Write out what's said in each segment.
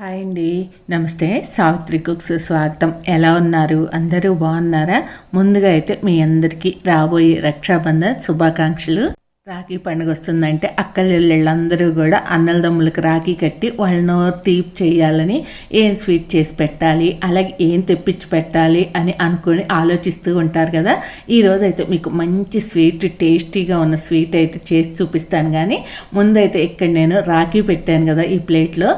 Hi అండి. నమస్తే. Savitri cooks స్వాగతం. ఎలా ఉన్నారు? అందరూ బాగున్నారా? ముందుగా అయితే మీ అందరికీ రాబోయే రక్షాబంధన్ శుభాకాంక్షలు. రాఖీ పండుగ వస్తుందంటే అక్కలెళ్ళందరూ కూడా అన్నలదమ్ములకు రాఖీ కట్టి వాళ్ళను తీప్ చేయాలని ఏం స్వీట్ చేసి పెట్టాలి అలాగే ఏం తెప్పించి పెట్టాలి అని అనుకొని ఆలోచిస్తూ ఉంటారు కదా. ఈరోజు అయితే మీకు మంచి స్వీట్ టేస్టీగా ఉన్న స్వీట్ అయితే చేసి చూపిస్తాను. కానీ ముందైతే ఇక్కడ నేను రాఖీ పెట్టాను కదా ఈ ప్లేట్లో.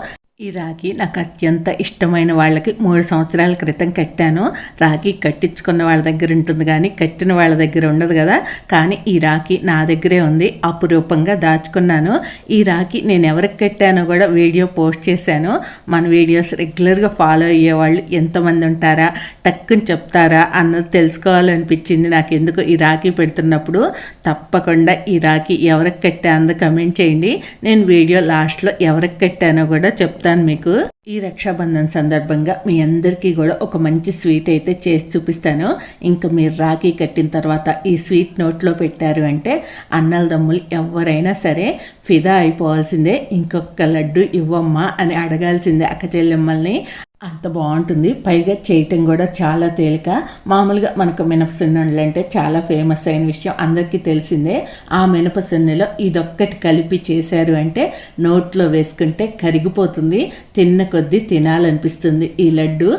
ఈ రాఖీ నాకు అత్యంత ఇష్టమైన వాళ్ళకి మూడు సంవత్సరాల క్రితం కట్టాను. రాఖీ కట్టించుకున్న వాళ్ళ దగ్గర ఉంటుంది కానీ కట్టిన వాళ్ళ దగ్గర ఉండదు కదా. కానీ ఈ రాఖీ నా దగ్గరే ఉంది. అపురూపంగా దాచుకున్నాను. ఈ రాఖీ నేను ఎవరికి కట్టానో కూడా వీడియో పోస్ట్ చేశాను. మన వీడియోస్ రెగ్యులర్గా ఫాలో అయ్యే వాళ్ళు ఎంతమంది ఉంటారా? టక్కుని చెప్తారా? అన్నది తెలుసుకోవాలనిపించింది. నాకు ఎందుకు ఈ రాఖీ పెడుతున్నప్పుడు? తప్పకుండా ఈ రాఖీ ఎవరికి కట్టానో కమెంట్ చేయండి. నేను వీడియో లాస్ట్లో ఎవరికి కట్టానో కూడా చెప్తాను. మీకు. ఈ రక్షాబంధన్ సందర్భంగా మీ అందరికీ కూడా ఒక మంచి స్వీట్ అయితే చేసి చూపిస్తాను. ఇంకా మీరు రాఖీ కట్టిన తర్వాత ఈ స్వీట్ నోట్లో పెట్టారు అంటే అన్నల దమ్ములు ఎవరైనా సరే ఫిదా అయిపోవాల్సిందే. ఇంకొక లడ్డు ఇవ్వమ్మా అని అడగాల్సిందే అక్క చెల్లెమ్మల్ని. అంత బాగుంటుంది. పైగా చేయటం కూడా చాలా తేలిక. మామూలుగా మనకు మినపసెన్నులు అంటే చాలా ఫేమస్ అయిన విషయం అందరికీ తెలిసిందే. ఆ మినపసెన్నెలో ఇదొక్కటి కలిపి చేశారు అంటే నోట్లో వేసుకుంటే కరిగిపోతుంది. తిన్న కొద్దీ తినాలనిపిస్తుంది ఈ లడ్డు.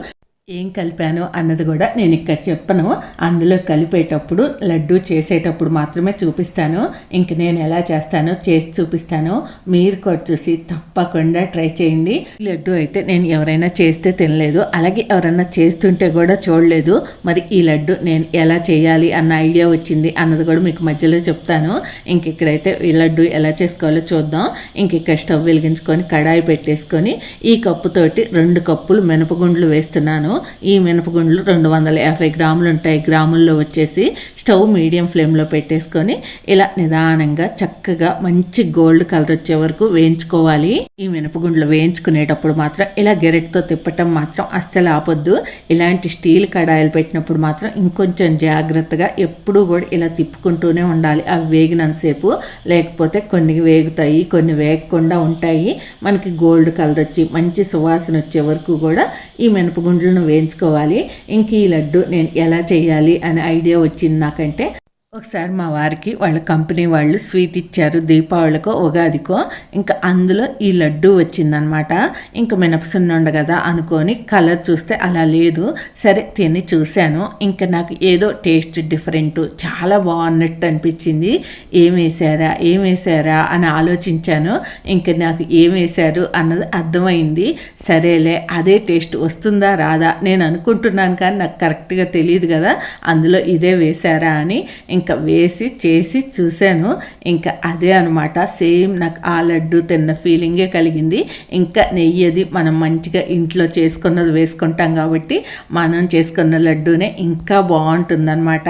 ఏం కలిపాను అన్నది కూడా నేను ఇక్కడ చెప్పను. అందులో కలిపేటప్పుడు లడ్డు చేసేటప్పుడు మాత్రమే చూపిస్తాను. ఇంక నేను ఎలా చేస్తానో చేసి చూపిస్తాను. మీరు కూడా చూసి తప్పకుండా ట్రై చేయండి. లడ్డు అయితే నేను ఎవరైనా చేస్తే తినలేదు. అలాగే ఎవరైనా చేస్తుంటే కూడా చూడలేదు. మరి ఈ లడ్డు నేను ఎలా చేయాలి అన్న ఐడియా వచ్చింది అన్నది కూడా మీకు మధ్యలో చెప్తాను. ఇంక ఇక్కడైతే ఈ లడ్డు ఎలా చేసుకోవాలో చూద్దాం. ఇంక ఇక్కడ స్టవ్ వెలిగించుకొని కడాయి పెట్టేసుకొని ఈ కప్పుతోటి రెండు కప్పులు మినపగుండ్లు వేస్తున్నాను. ఈ మినపగుండ్లు రెండు వందల యాభై గ్రాములు ఉంటాయి. గ్రాముల్లో వచ్చేసి స్టవ్ మీడియం ఫ్లేమ్లో పెట్టేసుకొని ఇలా నిదానంగా చక్కగా మంచి గోల్డ్ కలర్ వచ్చే వరకు వేయించుకోవాలి. ఈ మినపగుండ్లు వేయించుకునేటప్పుడు మాత్రం ఇలా గెరెట్తో తిప్పటం మాత్రం అస్సలు ఆపొద్దు. ఇలాంటి స్టీల్ కడాయిలు పెట్టినప్పుడు మాత్రం ఇంకొంచెం జాగ్రత్తగా ఎప్పుడూ కూడా ఇలా తిప్పుకుంటూనే ఉండాలి. అవి వేగినంతసేపు లేకపోతే కొన్ని వేగుతాయి కొన్ని వేగకుండా ఉంటాయి. మనకి గోల్డ్ కలర్ వచ్చి మంచి సువాసన వచ్చే వరకు కూడా ఈ మినపగుండ్లను వేయించుకోవాలి. ఇంక ఈ లడ్డు నేను ఎలా చేయాలి అనే ఐడియా వచ్చింది నాకంటే. ఒకసారి మా వారికి వాళ్ళ కంపెనీ వాళ్ళు స్వీట్ ఇచ్చారు దీపావళికో ఉగాదికో ఇంకా అందులో ఈ లడ్డు వచ్చిందనమాట ఇంకా మినపసున్నుండ కదా అనుకొని కలర్ చూస్తే అలా లేదు. సరే తిని చూశాను. ఇంకా నాకు ఏదో టేస్ట్ డిఫరెంట్ చాలా బాగున్నట్టు అనిపించింది. ఏం వేసారా ఏం వేసారా అని ఆలోచించాను. ఇంకా నాకు ఏం వేశారు అన్నది అర్థమైంది. సరేలే అదే టేస్ట్ వస్తుందా రాదా? నేను అనుకుంటున్నాను కానీ నాకు కరెక్ట్గా తెలియదు కదా. అందులో ఇదే వేశారా అని ఇంకా వేసి చేసి చూశాను. ఇంకా అదే అనమాట సేమ్ నాకు ఆ లడ్డు తిన్న ఫీలింగే కలిగింది. ఇంకా నెయ్యి అది మనం మంచిగా ఇంట్లో చేసుకున్నది వేసుకుంటాం కాబట్టి మనం చేసుకున్న లడ్డూనే ఇంకా బాగుంటుందన్నమాట.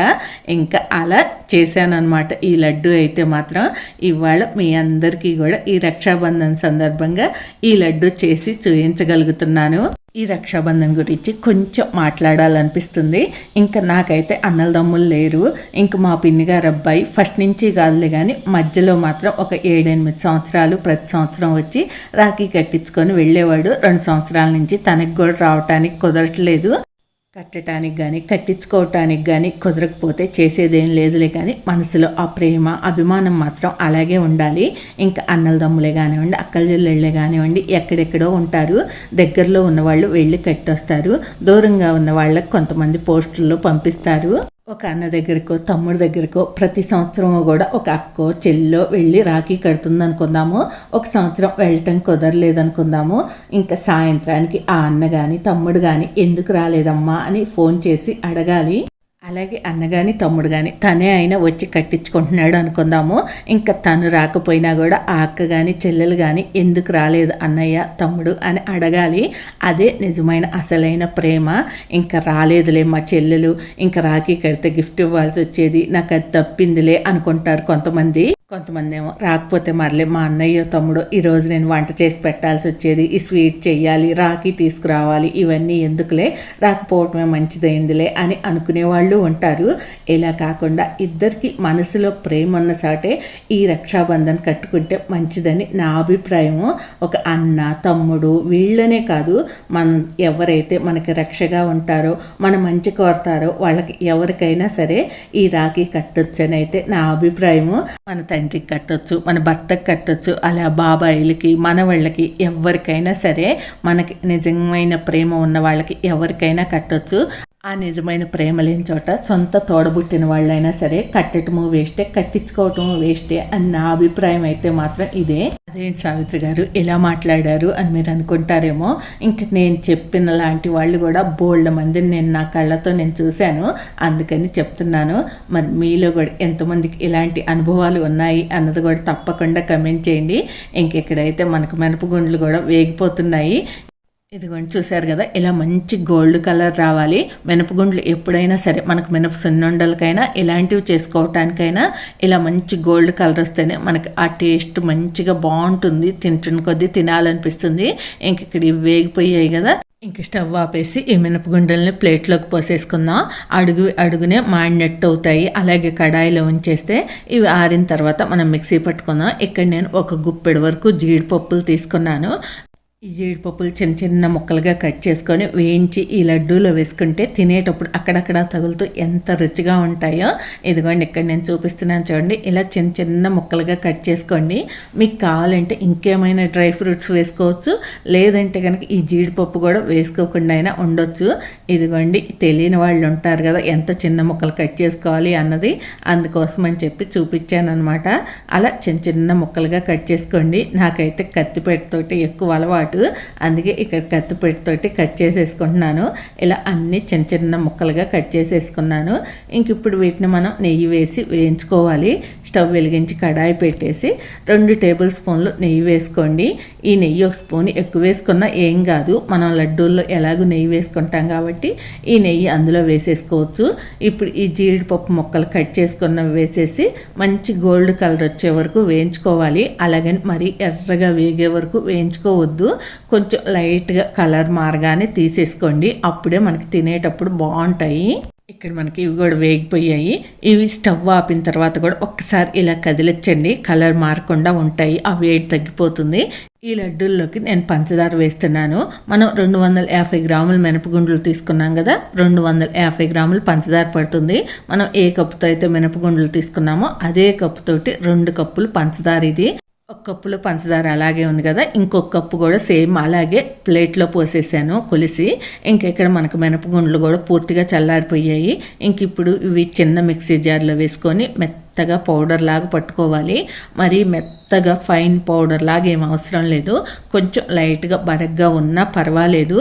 ఇంకా అలా చేశానమాట ఈ లడ్డు అయితే మాత్రం. ఇవాళ మీ అందరికీ కూడా ఈ రక్షాబంధన్ సందర్భంగా ఈ లడ్డు చేసి చూయించగలుగుతున్నాను. ఈ రక్షాబంధన్ గురించి కొంచెం మాట్లాడాలనిపిస్తుంది. ఇంకా నాకైతే అన్నలదమ్ములు లేరు. ఇంక మా పిన్ని గారు అబ్బాయి ఫస్ట్ నుంచి కాదులే కానీ మధ్యలో మాత్రం ఒక ఏడెనిమిది సంవత్సరాలు ప్రతి సంవత్సరం వచ్చి రాఖీ కట్టించుకొని వెళ్ళేవాడు. రెండు సంవత్సరాల నుంచి తనకి కూడా రావటానికి కుదరట్లేదు. కట్టడానికి కానీ కట్టించుకోవటానికి కానీ కుదరకపోతే చేసేదేం లేదులే కానీ మనసులో ఆ ప్రేమ అభిమానం మాత్రం అలాగే ఉండాలి. ఇంకా అన్నలదమ్ములే కానివ్వండి అక్కల చెల్లెళ్ళే కానివ్వండి ఎక్కడెక్కడో ఉంటారు. దగ్గరలో ఉన్నవాళ్ళు వెళ్ళి కట్టొస్తారు. దూరంగా ఉన్న వాళ్ళకి కొంతమంది పోస్టుల్లో పంపిస్తారు. ఒక అన్న దగ్గరకో తమ్ముడి దగ్గరకో ప్రతి సంవత్సరం కూడా ఒక అక్కో చెల్లో వెళ్ళి రాఖీ కడుతుంది అనుకుందాము ఒక సంవత్సరం వెళ్ళటం కుదరలేదనుకుందాము. ఇంకా సాయంత్రానికి ఆ అన్న కానీ తమ్ముడు కానీ ఎందుకు రాలేదమ్మా అని ఫోన్ చేసి అడగాలి. అలాగే అన్న కానీ తమ్ముడు కానీ తనే అయినా వచ్చి కట్టించుకుంటున్నాడు అనుకుందాము. ఇంకా తను రాకపోయినా కూడా ఆ అక్క కానీ చెల్లెలు కానీ ఎందుకు రాలేదు అన్నయ్య తమ్ముడు అని అడగాలి. అదే నిజమైన అసలైన ప్రేమ. ఇంకా రాలేదులే మా చెల్లెలు. ఇంకా రాఖీ కడితే గిఫ్ట్ ఇవ్వాల్సి వచ్చేది. నాకు అది తప్పిందిలే అనుకుంటారు కొంతమంది. కొంతమంది ఏమో రాకపోతే మరలే మా అన్నయ్య తమ్ముడు ఈరోజు నేను వంట చేసి పెట్టాల్సి వచ్చేది. ఈ స్వీట్ చెయ్యాలి రాఖీ తీసుకురావాలి ఇవన్నీ ఎందుకులే? రాకపోవటమే మంచిదైందిలే అని అనుకునే వాళ్ళు ఉంటారు. ఇలా కాకుండా ఇద్దరికి మనసులో ప్రేమ ఉన్న సాటే ఈ రక్షాబంధన్ కట్టుకుంటే మంచిదని నా అభిప్రాయము. ఒక అన్న తమ్ముడు వీళ్ళనే కాదు. మనం ఎవరైతే మనకి రక్షగా ఉంటారో మన మంచి కోరతారో వాళ్ళకి ఎవరికైనా సరే ఈ రాఖీ కట్టొచ్చని అయితే నా అభిప్రాయము. మన తండ్రి తండ్రికి కట్టొచ్చు మన భర్తకి కట్టొచ్చు అలా బాబాయిలకి మనవాళ్ళకి ఎవరికైనా సరే మనకి నిజమైన ప్రేమ ఉన్న వాళ్ళకి ఎవరికైనా కట్టొచ్చు. ఆ నిజమైన ప్రేమ లేని చోట సొంత తోడబుట్టిన వాళ్ళైనా సరే కట్టటము వేస్టే కట్టించుకోవటము వేస్టే అని నా అభిప్రాయం అయితే మాత్రం ఇదే. అదేంటి సావిత్రి గారు? ఎలా మాట్లాడారు అని మీరు అనుకుంటారేమో. ఇంక నేను చెప్పిన లాంటి వాళ్ళు కూడా బోల్డ్ మందిని నేను నా కళ్ళతో నేను చూశాను. అందుకని చెప్తున్నాను. మరి మీలో కూడా ఎంతమందికి ఇలాంటి అనుభవాలు ఉన్నాయి అన్నది కూడా తప్పకుండా కమెంట్ చేయండి. ఇంకెక్కడైతే మనకు మినపగుండ్లు కూడా వేగిపోతున్నాయి. ఇదిగోండి చూసారు కదా ఇలా మంచి గోల్డ్ కలర్ రావాలి. మినపగుండ్లు ఎప్పుడైనా సరే మనకు మినప సున్నుండలకైనా ఇలాంటివి చేసుకోవటానికైనా ఇలా మంచి గోల్డ్ కలర్ వస్తేనే మనకి ఆ టేస్ట్ మంచిగా బాగుంటుంది తింటున్న కొద్దీ తినాలనిపిస్తుంది. ఇంక ఇక్కడ ఇవి వేగిపోయాయి కదా ఇంక స్టవ్ ఆపేసి ఈ మినపగుండల్ని ప్లేట్లోకి పోసేసుకుందాం. అడుగు అడుగునే మాడినట్టు అవుతాయి. అలాగే కడాయిలో ఉంచేస్తే ఇవి ఆరిన తర్వాత మనం మిక్సీ పట్టుకుందాం. ఇక్కడ నేను ఒక గుప్పెడు వరకు జీడిపప్పులు తీసుకున్నాను. ఈ జీడిపప్పులు చిన్న చిన్న ముక్కలుగా కట్ చేసుకొని వేయించి ఈ లడ్డూలో వేసుకుంటే తినేటప్పుడు అక్కడక్కడ తగులుతూ ఎంత రుచిగా ఉంటాయో ఇదిగోండి ఇక్కడ నేను చూపిస్తున్నాను చూడండి. ఇలా చిన్న చిన్న ముక్కలుగా కట్ చేసుకోండి. మీకు కావాలంటే ఇంకేమైనా డ్రై ఫ్రూట్స్ వేసుకోవచ్చు. లేదంటే కనుక ఈ జీడిపప్పు కూడా వేసుకోకుండా అయినా ఉండొచ్చు. ఇదిగోండి తెలియని వాళ్ళు ఉంటారు కదా ఎంత చిన్న ముక్కలు కట్ చేసుకోవాలి అన్నది అందుకోసం అని చెప్పి చూపించాను అనమాట అలా చిన్న చిన్న ముక్కలుగా కట్ చేసుకోండి. నాకైతే కత్తిపేటతోటి ఎక్కువ అలవాటు అందుకే ఇక్కడ కత్తిపెట్టతోటి కట్ చేసేసుకుంటున్నాను. ఇలా అన్ని చిన్న చిన్న ముక్కలుగా కట్ చేసేసుకున్నాను. ఇంక ఇప్పుడు వీటిని మనం నెయ్యి వేసి వేయించుకోవాలి. స్టవ్ వెలిగించి కడాయి పెట్టేసి రెండు టేబుల్ స్పూన్లు నెయ్యి వేసుకోండి. ఈ నెయ్యి ఒక స్పూన్ ఎక్కువ వేసుకున్నా ఏం కాదు. మనం లడ్డూల్లో ఎలాగో నెయ్యి వేసుకుంటాం కాబట్టి ఈ నెయ్యి అందులో వేసేసుకోవచ్చు. ఇప్పుడు ఈ జీడిపప్పు ముక్కలు కట్ చేసుకున్నవి వేసేసి మంచి గోల్డ్ కలర్ వచ్చే వరకు వేయించుకోవాలి. అలాగని మరీ ఎర్రగా వేగే వరకు వేయించుకోవద్దు. కొంచెం లైట్గా కలర్ మారగానే తీసేసుకోండి. అప్పుడే మనకి తినేటప్పుడు బాగుంటాయి. ఇక్కడ మనకి ఇవి కూడా వేగిపోయాయి. ఇవి స్టవ్ ఆపిన తర్వాత కూడా ఒక్కసారి ఇలా కదిలించండి. కలర్ మారకుండా ఉంటాయి. ఆ వేడి తగ్గిపోతుంది. ఈ లడ్డూల్లోకి నేను పంచదార వేస్తున్నాను. మనం రెండు వందల యాభై గ్రాముల మినపగుండ్లు తీసుకున్నాం కదా? రెండు వందల యాభై గ్రాములు పంచదార పడుతుంది. మనం ఏ కప్పుతో అయితే మినపగుండ్లు తీసుకున్నామో అదే కప్పుతోటి రెండు కప్పులు పంచదార ఇది. ఒక కప్పులో పంచదార అలాగే ఉంది కదా ఇంకొక కప్పు కూడా సేమ్ అలాగే ప్లేట్లో పోసేసాను కొలిసి. ఇంకెక్కడ మనకు మినపగుండ్లు కూడా పూర్తిగా చల్లారిపోయాయి. ఇంక ఇప్పుడు ఇవి చిన్న మిక్సీ జార్లో వేసుకొని మెత్తగా పౌడర్ లాగా పట్టుకోవాలి. మరి మెత్తగా ఫైన్ పౌడర్ లాగా ఏం అవసరం లేదు. కొంచెం లైట్గా బరగ్గా ఉన్నా పర్వాలేదు.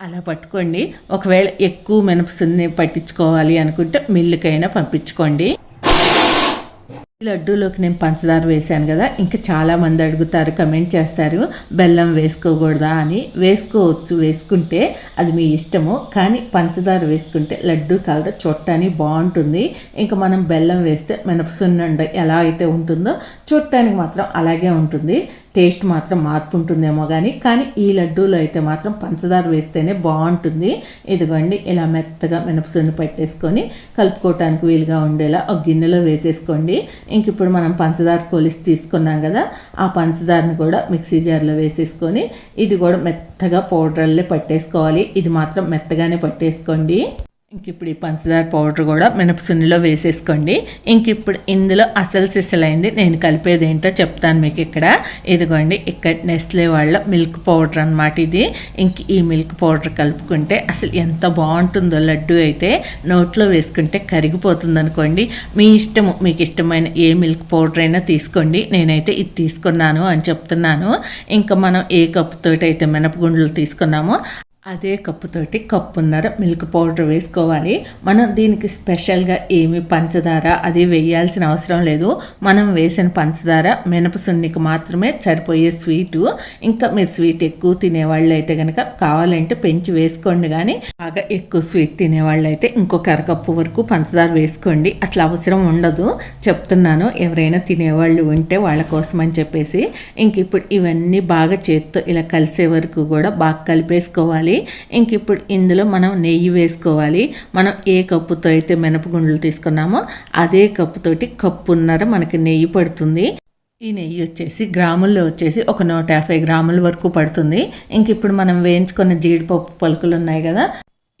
అలా పట్టుకోండి. ఒకవేళ ఎక్కువ మినపసుని పట్టించుకోవాలి అనుకుంటే మిల్లుకైనా పంపించుకోండి. లడ్డూలోకి నేను పంచదార వేశాను కదా ఇంకా చాలామంది అడుగుతారు కమెంట్ చేస్తారు బెల్లం వేసుకోకూడదా అని. వేసుకోవచ్చు వేసుకుంటే అది మీ ఇష్టము కానీ పంచదార వేసుకుంటే లడ్డు కలర్ చూడటానికి బాగుంటుంది. ఇంకా మనం బెల్లం వేస్తే మినపసున్నుండ ఎలా అయితే ఉంటుందో చూడటానికి మాత్రం అలాగే ఉంటుంది. టేస్ట్ మాత్రం మార్పు ఉంటుందేమో కానీ కానీ ఈ లడ్డూలో అయితే మాత్రం పంచదార వేస్తేనే బాగుంటుంది. ఇదిగోండి ఇలా మెత్తగా మినపసున్ని పెట్టేసుకొని కలుపుకోవటానికి వీలుగా ఉండేలా ఒక గిన్నెలో వేసేసుకోండి. ఇంక ఇప్పుడు మనం పంచదార కొలిసి తీసుకున్నాం కదా ఆ పంచదారని కూడా మిక్సీ జార్లో వేసేసుకొని ఇది కూడా మెత్తగా పౌడర్లే పట్టేసుకోవాలి. ఇది మాత్రం మెత్తగానే పట్టేసుకోండి. ఇంక ఇప్పుడు ఈ పంచదార పౌడర్ కూడా మినపసున్నిలో వేసేసుకోండి. ఇంక ఇప్పుడు ఇందులో అసలు సిసలైంది నేను కలిపేది ఏంటో చెప్తాను మీకు ఇక్కడ. ఇదిగోండి ఇక్కడ నెస్లే వాళ్ళ మిల్క్ పౌడర్ అనమాట ఇది. ఇంక ఈ మిల్క్ పౌడర్ కలుపుకుంటే అసలు ఎంత బాగుంటుందో లడ్డు అయితే. నోట్లో వేసుకుంటే కరిగిపోతుంది అనుకోండి మీ ఇష్టము మీకు ఇష్టమైన ఏ మిల్క్ పౌడర్ అయినా తీసుకోండి. నేనైతే ఇది తీసుకున్నాను అని చెప్తున్నాను. ఇంకా మనం ఏ కప్పుతోటి అయితే మినపగుండ్లు తీసుకున్నామో అదే కప్పుతోటి కప్పున్నర మిల్క్ పౌడర్ వేసుకోవాలి. మనం దీనికి స్పెషల్గా ఏమి పంచదార అది వేయాల్సిన అవసరం లేదు. మనం వేసిన పంచదార మినపసున్నికి మాత్రమే సరిపోయే స్వీటు. ఇంకా మీరు స్వీట్ ఎక్కువ తినేవాళ్ళు అయితే కనుక కావాలంటే పెంచి వేసుకోండి కానీ బాగా ఎక్కువ స్వీట్ తినేవాళ్ళు అయితే ఇంకొక అరకప్పు వరకు పంచదార వేసుకోండి. అసలు అవసరం ఉండదు. చెప్తున్నాను ఎవరైనా తినేవాళ్ళు ఉంటే వాళ్ళ కోసం అని చెప్పేసి. ఇంక ఇప్పుడు ఇవన్నీ బాగా చేత్తో ఇలా కలిసే వరకు కూడా బాగా కలిపేసుకోవాలి. ఇంక ఇప్పుడు ఇందులో మనం నెయ్యి వేసుకోవాలి. మనం ఏ కప్పుతో అయితే మినపగుండ్లు తీసుకున్నామో అదే కప్పుతోటి కప్పున్నర మనకి నెయ్యి పడుతుంది. ఈ నెయ్యి వచ్చేసి గ్రాముల్లో వచ్చేసి ఒక నూట యాభై గ్రాముల వరకు పడుతుంది. ఇంక ఇప్పుడు మనం వేయించుకున్న జీడిపప్పు పలుకులు ఉన్నాయి కదా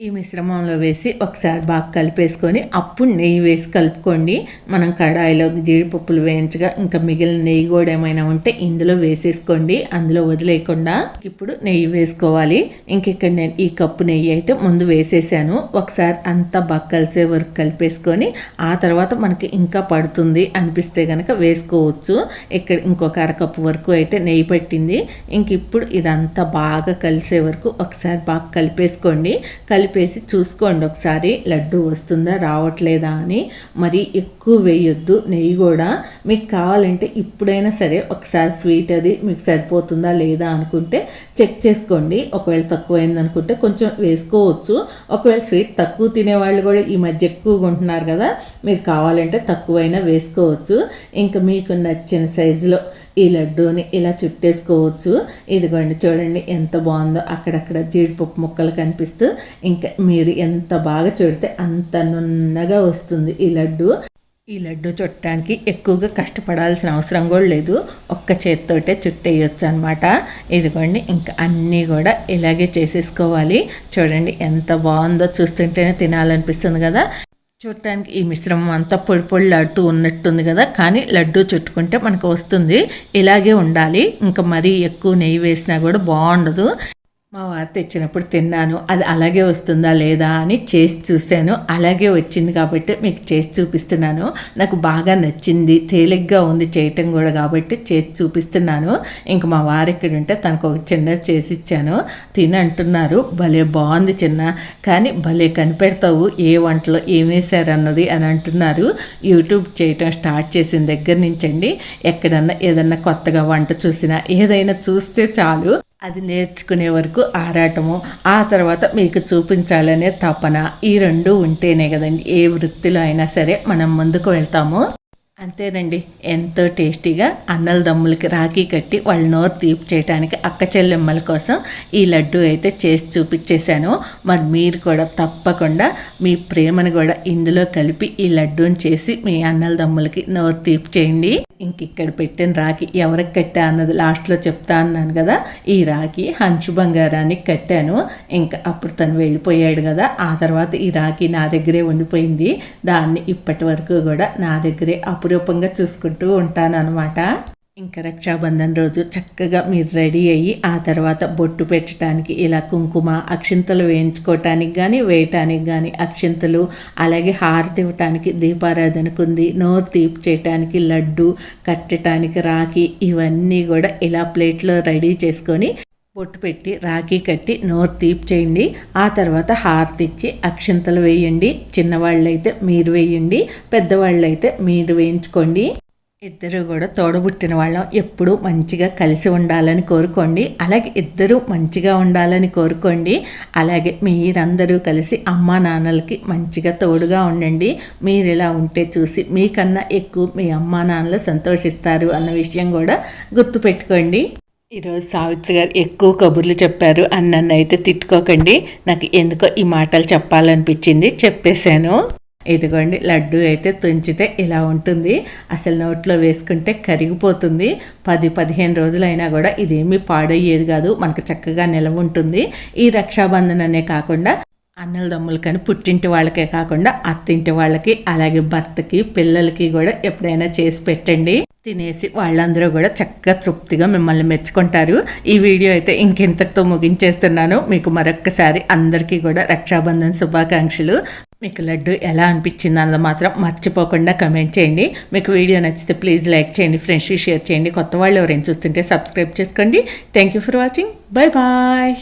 ఈ మిశ్రమంలో వేసి ఒకసారి బాగా కలిపేసుకొని అప్పుడు నెయ్యి వేసి కలుపుకోండి. మనం కడాయిలో జీడిపప్పులు వేయించగా ఇంకా మిగిలిన నెయ్యి కూడా ఏమైనా ఉంటే ఇందులో వేసేసుకోండి. అందులో వదిలేయకుండా ఇప్పుడు నెయ్యి వేసుకోవాలి. ఇంక ఇక్కడ నేను ఈ కప్పు నెయ్యి అయితే ముందు వేసేసాను. ఒకసారి అంతా బాగా కలిసే వరకు కలిపేసుకొని ఆ తర్వాత మనకి ఇంకా పడుతుంది అనిపిస్తే కనుక వేసుకోవచ్చు. ఇక్కడ ఇంకొక అరకప్పు వరకు అయితే నెయ్యి పెట్టింది. ఇంక ఇప్పుడు ఇదంతా బాగా కలిసే వరకు ఒకసారి బాగా కలిపేసుకోండి. కలిపి కలిపేసి చూసుకోండి ఒకసారి. లడ్డు వస్తుందా రావట్లేదా అని. మరి ఎక్కువ వేయొద్దు నెయ్యి కూడా. మీకు కావాలంటే ఇప్పుడైనా సరే ఒకసారి స్వీట్ అది మీకు సరిపోతుందా లేదా అనుకుంటే చెక్ చేసుకోండి. ఒకవేళ తక్కువైంది అనుకుంటే కొంచెం వేసుకోవచ్చు. ఒకవేళ స్వీట్ తక్కువ తినేవాళ్ళు కూడా ఈ మధ్య ఎక్కువగా ఉంటున్నారు కదా మీరు కావాలంటే తక్కువైనా వేసుకోవచ్చు. ఇంకా మీకు నచ్చిన సైజులో ఈ లడ్డూని ఇలా చుట్టేసుకోవచ్చు. ఇదిగోండి చూడండి ఎంత బాగుందో అక్కడక్కడ జీడిపప్పు ముక్కలు కనిపిస్తూ. ఇంకా మీరు ఎంత బాగా చుడితే అంత నున్నగా వస్తుంది ఈ లడ్డు. ఈ లడ్డు చుట్టడానికి ఎక్కువగా కష్టపడాల్సిన అవసరం కూడా లేదు. ఒక్క చేత్తోటే చుట్టేయచ్చు అనమాట ఇదిగోండి ఇంకా అన్నీ కూడా ఇలాగే చేసేసుకోవాలి. చూడండి ఎంత బాగుందో చూస్తుంటేనే తినాలనిపిస్తుంది కదా. చూడటానికి ఈ మిశ్రమం అంతా పొడి పొడిలాడుతూ ఉన్నట్టుంది కదా కానీ లడ్డు చుట్టుకుంటే మనకు వస్తుంది. ఇలాగే ఉండాలి. ఇంకా మరీ ఎక్కువ నెయ్యి వేసినా కూడా బాగుండదు. మా వారు తెచ్చినప్పుడు తిన్నాను. అది అలాగే వస్తుందా లేదా అని చేసి చూశాను. అలాగే వచ్చింది కాబట్టి మీకు చేసి చూపిస్తున్నాను. నాకు బాగా నచ్చింది. తేలిగ్గా ఉంది చేయటం కూడా కాబట్టి చేసి చూపిస్తున్నాను. ఇంక మా వారు ఇక్కడ ఉంటే తనకు ఒక చిన్న చేసి ఇచ్చాను. తిని అంటున్నారు. భలే బాగుంది చిన్న. కానీ భలే కనిపెడతావు. ఏ వంటలో ఏమేశారన్నది అని అంటున్నారు. యూట్యూబ్ చేయటం స్టార్ట్ చేసిన దగ్గర నుంచండి. ఎక్కడన్నా ఏదన్నా కొత్తగా వంట చూసినా ఏదైనా చూస్తే చాలు. అది నేర్చుకునే వరకు ఆరాటము. ఆ తర్వాత మీకు చూపించాలనే తపన. ఈ రెండు ఉంటేనే కదండి ఏ వృత్తిలో అయినా సరే మనం ముందుకు వెళ్తాము. అంతేనండి. ఎంతో టేస్టీగా అన్నల దమ్ములకి రాఖీ కట్టి వాళ్ళ నోరు తీపి చేయడానికి అక్క చెల్లెమ్మల కోసం ఈ లడ్డు అయితే చేసి చూపించేశాను. మరి మీరు కూడా తప్పకుండా మీ ప్రేమను కూడా ఇందులో కలిపి ఈ లడ్డూని చేసి మీ అన్నల దమ్ములకి నోరు తీపి చేయండి. ఇంక ఇక్కడ పెట్టిన రాఖీ ఎవరికి కట్టా అన్నది లాస్ట్లో చెప్తా అన్నాను కదా. ఈ రాఖీ హంచు బంగారానికి కట్టాను. ఇంకా అప్పుడు తను వెళ్ళిపోయాడు కదా. ఆ తర్వాత ఈ రాఖీ నా దగ్గరే ఉండిపోయింది. దాన్ని ఇప్పటి వరకు కూడా నా దగ్గరే అప్పుడు రూపంగా చూసుకుంటూ ఉంటాను అనమాట ఇంకా రక్షాబంధన్ రోజు చక్కగా మీరు రెడీ అయ్యి ఆ తర్వాత బొట్టు పెట్టడానికి ఇలా కుంకుమ అక్షింతలు వేయించుకోవటానికి కానీ వేయటానికి కానీ అక్షింతలు అలాగే హారతి ఇవ్వటానికి దీపారాధనకుంది నోరు తీపి చేయటానికి లడ్డు కట్టడానికి రాఖీ ఇవన్నీ కూడా ఇలా ప్లేట్లో రెడీ చేసుకొని బొట్టు పెట్టి రాఖీ కట్టి నోరు తీపి చేయండి. ఆ తర్వాత హారతి ఇచ్చి అక్షింతలు వేయండి. చిన్నవాళ్ళైతే మీరు వేయండి. పెద్దవాళ్ళైతే మీరు వేయించుకోండి. ఇద్దరు కూడా తోడబుట్టిన వాళ్ళం. ఎప్పుడూ మంచిగా కలిసి ఉండాలని కోరుకోండి. అలాగే ఇద్దరు మంచిగా ఉండాలని కోరుకోండి. అలాగే మీరందరూ కలిసి అమ్మా నాన్నలకి మంచిగా తోడుగా ఉండండి. మీరు ఇలా ఉంటే చూసి మీకన్నా ఎక్కువ మీ అమ్మా నాన్నలు సంతోషిస్తారు అన్న విషయం కూడా గుర్తుపెట్టుకోండి. ఈరోజు సావిత్రి గారు ఎక్కువ కబుర్లు చెప్పారు అని నన్ను అయితే తిట్టుకోకండి. నాకు ఎందుకో ఈ మాటలు చెప్పాలనిపించింది. చెప్పేశాను. ఇదిగోండి లడ్డు అయితే తుంచితే ఇలా ఉంటుంది. అసలు నోట్లో వేసుకుంటే కరిగిపోతుంది. పది పదిహేను రోజులైనా కూడా ఇదేమీ పాడయ్యేది కాదు. మనకు చక్కగా నిలవ ఉంటుంది. ఈ రక్షాబంధన్ అనే కాకుండా అన్నల దమ్ములు కానీ పుట్టింటి వాళ్ళకే కాకుండా అత్తింటి వాళ్ళకి అలాగే భర్తకి పిల్లలకి కూడా ఎప్పుడైనా చేసి పెట్టండి. తినేసి వాళ్ళందరూ కూడా చక్కగా తృప్తిగా మిమ్మల్ని మెచ్చుకుంటారు. ఈ వీడియో అయితే ఇంకెంతటితో ముగించేస్తున్నాను. మీకు మరొక్కసారి అందరికీ కూడా రక్షాబంధన్ శుభాకాంక్షలు. మీకు లడ్డు ఎలా అనిపించింది అన్నది మాత్రం మర్చిపోకుండా కమెంట్ చేయండి. మీకు వీడియో నచ్చితే ప్లీజ్ లైక్ చేయండి ఫ్రెండ్స్కి షేర్ చేయండి. కొత్త వాళ్ళు ఎవరైనా చూస్తుంటే సబ్స్క్రైబ్ చేసుకోండి. Thank you for watching bye bye